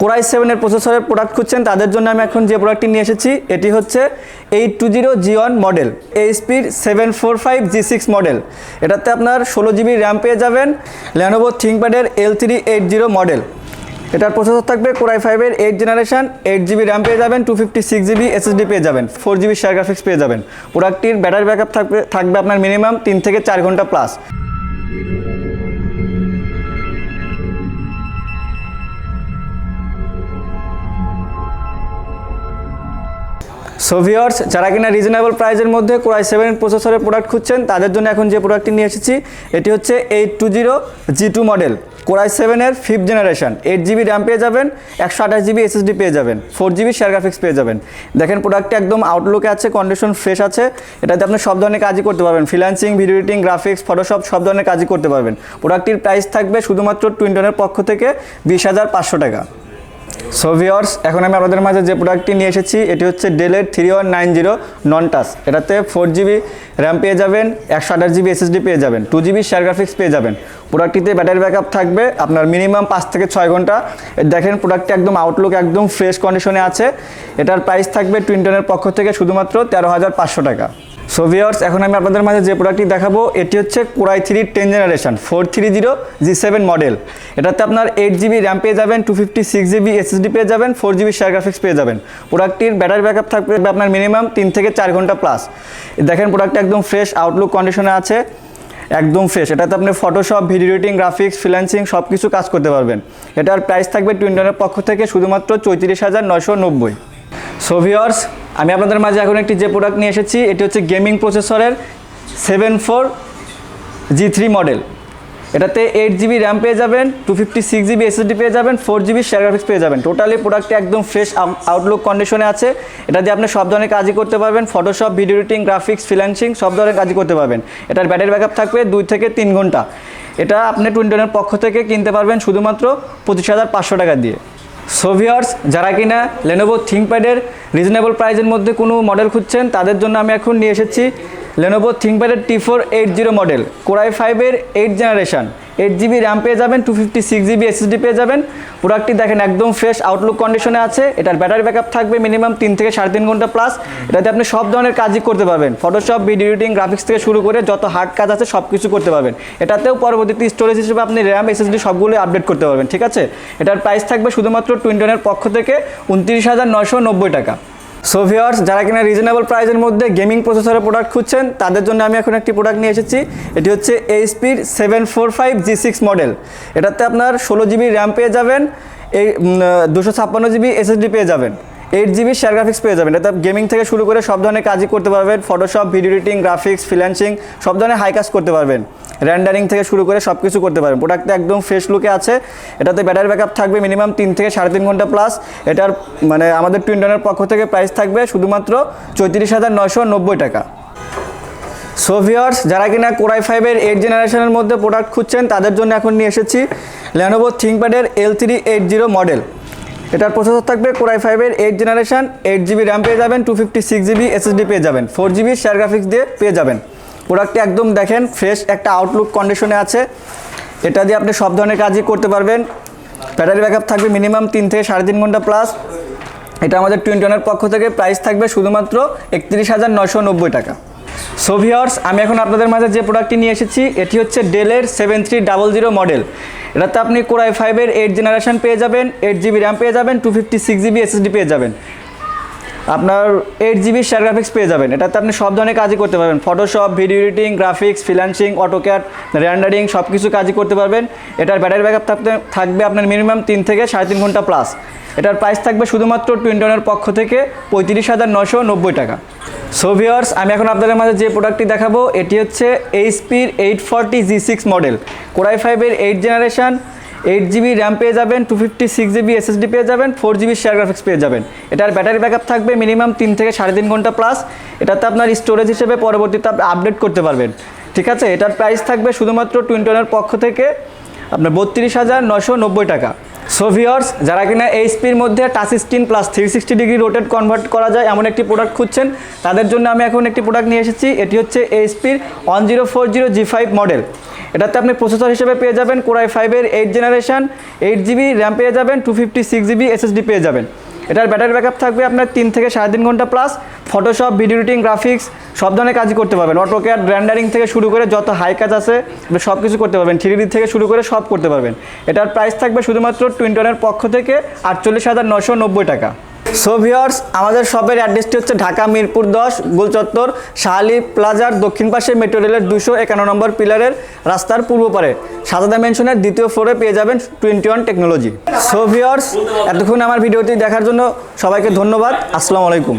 Core i সেভেনের প্রসেসরের product খুঁজছেন, তাদের জন্য আমি এখন যে প্রোডাক্টটি নিয়ে এসেছি, এটি হচ্ছে eight two zero G one model এইচপির seven four five G six model এটাতে আপনার ষোলো জিবি র্যাম পেয়ে যাবেন Lenovo থিঙ্কপ্যাডের L three eight zero model এটার প্রসেসর থাকবে কোরাই ফাইভের eight generation eight GB RAM পেয়ে যাবেন two fifty six GB SSD পেয়ে যাবেন ফোর জিবি শেয়ার গ্রাফিক্স পেয়ে যাবেন। প্রোডাক্টটির ব্যাটারি ব্যাকআপ থাকবে থাকবে আপনার মিনিমাম তিন থেকে চার ঘণ্টা প্লাস সো ভিওর্স যারা কিনা রিজনেবল প্রাইসের মধ্যে কোরাই সেভেন প্রসেসরের প্রোডাক্ট খুঁজছেন, তাদের জন্য এখন যে প্রোডাক্টটি নিয়ে এসেছি, এটি হচ্ছে eight two zero G two model core i সেভেনের fifth generation eight GB RAM পেয়ে যাবেন, একশো আঠাশ জিবি এসএসডি পেয়ে যাবেন ফোর জিবি শেয়ার গ্রাফিক্স পেয়ে যাবেন। দেখেন প্রোডাক্টটি একদম আউটলুকে আছে কন্ডিশন ফ্রেশ আছে, এটাতে আপনি সব ধরনের কাজই করতে পারবেন। Freelancing video editing graphics Photoshop সব ধরনের কাজই করতে পারবেন। প্রোডাক্টটির প্রাইস থাকবে শুধুমাত্র টুইন্টনের পক্ষ থেকে বিশ হাজার পাঁচশো টাকা। সো ভিওর্স এখন আমি আপনাদের মাঝে যে প্রোডাক্টটি নিয়ে এসেছি, এটি হচ্ছে ডেলের three one nine zero non touch এটাতে ফোর জিবি র্যাম পেয়ে যাবেন, একশো আঠাশ জিবি এসএসডি পেয়ে যাবেন টু জিবি শেয়ার গ্রাফিক্স পেয়ে যাবেন। প্রোডাক্টটিতে ব্যাটারি ব্যাকআপ থাকবে, আপনার মিনিমাম পাঁচ থেকে ছয় ঘণ্টা। দেখেন প্রোডাক্টটি একদম আউটলুক একদম ফ্রেশ কন্ডিশনে আছে। এটার প্রাইস থাকবে টুইন্টনের পক্ষ থেকে শুধুমাত্র তেরো হাজার পাঁচশো টাকা। সো ভিওর্স এখন আমি আপনাদের মাঝে যে প্রোডাক্টটি দেখাবো, এটি হচ্ছে core i three ten generation four three zero G seven model এটাতে আপনার এইট জিবি র্যাম পেয়ে যাবেন two fifty six GB SSD পেয়ে যাবেন ফোর জিবি শেয়ার গ্রাফিক্স পেয়ে যাবেন। প্রোডাক্টটির ব্যাটারি ব্যাকআপ থাকবে আপনার মিনিমাম তিন থেকে চার ঘণ্টা প্লাস দেখেন প্রোডাক্টটা একদম ফ্রেশ আউটলুক কন্ডিশনে আছে, একদম ফ্রেশ এটাতে আপনি Photoshop video editing graphics freelancing সব কিছু কাজ করতে পারবেন। এটার প্রাইস থাকবে টুইন্টনের পক্ষ থেকে শুধুমাত্র চৌত্রিশ হাজার নয়শো নব্বই। সো ভিওর্স আমি আপনাদের মাঝে এখন একটি যে প্রোডাক্ট নিয়ে এসেছি, এটি হচ্ছে গেমিং প্রসেসরের seven four G three model এটাতে এইট জিবি র্যাম পেয়ে যাবেন two fifty six GB SSD পেয়ে যাবেন ফোর জিবি শেয়ার গ্রাফিক্স পেয়ে যাবেন। টোটালি প্রোডাক্টটি একদম ফ্রেশ আউটলুক কন্ডিশনে আছে। এটা দিয়ে আপনি সব ধরনের কাজই করতে পারবেন। Photoshop video editing graphics freelancing সব ধরনের কাজই করতে পারবেন। এটার ব্যাটারি ব্যাকআপ থাকবে দুই থেকে তিন ঘণ্টা। এটা আপনি টুইন্টনের পক্ষ থেকে কিনতে পারবেন শুধুমাত্র পঁচিশ হাজার পাঁচশো টাকা দিয়ে। সোভিয়ার্স যারা কিনা লেনোভো থিঙ্কপ্যাডের রিজনেবল প্রাইজের মধ্যে কোনো মডেল খুঁজছেন, তাদের জন্য আমি এখন নিয়ে এসেছি Lenovo থিঙ্কপ্যাডের T four eight zero model core i ফাইভের eight generation eight GB RAM পেয়ে যাবেন two fifty six GB SSD পেয়ে যাবেন। প্রোডাক্টটি দেখেন একদম ফ্রেশ আউটলুক কন্ডিশনে আছে। এটার ব্যাটারি ব্যাকআপ থাকবে মিনিমাম তিন থেকে সাড়ে তিন ঘণ্টা প্লাস এটাতে আপনি সব ধরনের কাজই করতে পারবেন। ফটোশপ ভিডিও এডিটিং গ্রাফিক্স থেকে শুরু করে যত হার্ড কাজ আছে সব কিছু করতে পারবেন। এটাতেও পরবর্তীতে স্টোরেজ হিসেবে আপনি র্যাম এসএসডি সবগুলো আপডেট করতে পারবেন, ঠিক আছে? এটার প্রাইস থাকবে শুধুমাত্র টুইন্টনের পক্ষ থেকে উনত্রিশ হাজার নয়শো নব্বই টাকা। সো ভিওর্স যারা কিনা রিজনেবল প্রাইসের মধ্যে গেমিং প্রসেসরের প্রোডাক্ট খুঁজছেন, তাদের জন্য আমি এখন একটি প্রোডাক্ট নিয়ে এসেছি। এটি হচ্ছে এইচপির seven four five G six model এটাতে আপনার ষোলো জিবি র্যাম পেয়ে যাবেন, এই দুশো ছাপ্পান্ন জিবি এসএসডি পেয়ে যাবেন। এইট জিবি শেয়ার গ্রাফিক্স পেয়ে যাবেন। এটাতে গেমিং থেকে শুরু করে সব ধরনের কাজই করতে পারবেন। Photoshop video editing graphics freelancing সব ধরনের হাই কাজ করতে পারবেন। র্যান্ডারিং থেকে শুরু করে সব কিছু করতে পারবেন। প্রোডাক্টটা একদম ফ্রেশ লুকে আছে। এটাতে ব্যাটারি ব্যাকআপ থাকবে মিনিমাম তিন থেকে সাড়ে তিন ঘণ্টা প্লাস এটার মানে আমাদের টুইন্টনের পক্ষ থেকে প্রাইস থাকবে শুধুমাত্র চৌত্রিশ হাজার নয়শো নব্বই টাকা। সো ভিওর্স যারা কিনা কোরাই ফাইভের এইট জেনারেশনের মধ্যে প্রোডাক্ট খুঁজছেন, তাদের জন্য এখন নিয়ে এসেছি Lenovo থিঙ্কপ্যাডের L three eight zero model এটার প্রসেসর থাকবে কোরাই ফাইভের eight generation eight GB RAM পেয়ে যাবেন two fifty six GB SSD পেয়ে যাবেন ফোর জিবি শেয়ার গ্রাফিক্স দিয়ে পেয়ে যাবেন। প্রোডাক্টটি একদম দেখেন ফ্রেশ একটা আউটলুক কন্ডিশনে আছে। এটা দিয়ে আপনি সব ধরনের কাজই করতে পারবেন। ব্যাটারি ব্যাকআপ থাকবে মিনিমাম তিন থেকে সাড়ে তিন ঘণ্টা প্লাস এটা আমাদের টুইন্টনের পক্ষ থেকে প্রাইস থাকবে শুধুমাত্র একত্রিশ হাজার নয়শো নব্বই টাকা। সো ভিওর্স আমি এখন আপনাদের মাঝে যে প্রোডাক্টটি নিয়ে এসেছি, এটি হচ্ছে ডেলের seven three double zero model এটাতে আপনি কোরাই ফাইভের এইট জেনারেশন পেয়ে যাবেন এইট জিবি র্যাম পেয়ে যাবেন two fifty six GB SSD পেয়ে যাবেন। আপনার এইট জিবি শেয়ার গ্রাফিক্স পেয়ে যাবেন। এটাতে আপনি সব ধরনের কাজই করতে পারবেন। Photoshop video editing graphics freelancing AutoCAD rendering সব কিছু কাজই করতে পারবেন। এটার ব্যাটারি ব্যাকআপ থাকতে, থাকবে আপনার মিনিমাম তিন থেকে সাড়ে তিন ঘণ্টা প্লাস এটার প্রাইস থাকবে শুধুমাত্র টুইন্টনের পক্ষ থেকে পঁয়ত্রিশ হাজার নশো নব্বই টাকা। সো ভিওর্স আমি এখন আপনাদের মাঝে যে প্রোডাক্টটি দেখাবো, এটি হচ্ছে এইচপির eight forty G six model core i ফাইভের eight generation eight GB RAM পেয়ে যাবেন two fifty six GB SSD পেয়ে যাবেন ফোর জিবি শেয়ার গ্রাফিক্স পেয়ে যাবেন। এটার ব্যাটারি ব্যাকআপ থাকবে মিনিমাম তিন থেকে সাড়ে তিন ঘণ্টা প্লাস এটাতে আপনার স্টোরেজ হিসেবে পরবর্তীতে আপনি আপডেট করতে পারবেন। ঠিক আছে? এটার প্রাইস থাকবে শুধুমাত্র টুইন্টনের পক্ষ থেকে আপনার বত্রিশ হাজার নশো নব্বই টাকা। সো ভিওর্স যারা কিনা এইচপির মধ্যে touch screen plus three sixty degree rotate convert করা যায়, এমন একটি প্রোডাক্ট খুঁজছেন। তাদের জন্য আমি এখন একটি প্রোডাক্ট নিয়ে এসেছি, এটি হচ্ছে এইচপির one zero four zero G five model এটাতে আপনি প্রসেসর হিসেবে পেয়ে যাবেন কোরাই ফাইভের eight generation eight GB RAM পেয়ে যাবেন two fifty six GB SSD পেয়ে যাবেন। এটার ব্যাটারি ব্যাকআপ থাকবে আপনার তিন থেকে সাড়ে তিন ঘণ্টা plus Photoshop video editing graphics সব ধরনের কাজই করতে পারবেন। অটোক্যাড ব্র্যান্ডারিং থেকে শুরু করে যত হাই কাজ আছে সব কিছু করতে পারবেন। থ্রি থেকে শুরু করে সব করতে পারবেন। এটার প্রাইস থাকবে শুধুমাত্র টুইন্টনের পক্ষ থেকে আটচল্লিশ হাজার নশো নব্বই টাকা। সো ভিওর্স আমাদের শপের অ্যাড্রেসটি হচ্ছে ঢাকা মিরপুর দশ, গোলচত্বর শাহালি প্লাজার দক্ষিণ পাশে মেট্রো রেলের দুশো একান্ন নম্বর পিলারের রাস্তার পূর্ব পারে। সাদাদা মেনশনের দ্বিতীয় ফ্লোরে পেয়ে যাবেন twenty one technology so viewers এতক্ষণ আমার ভিডিওটি দেখার জন্য সবাইকে ধন্যবাদ। আসসালামু আলাইকুম।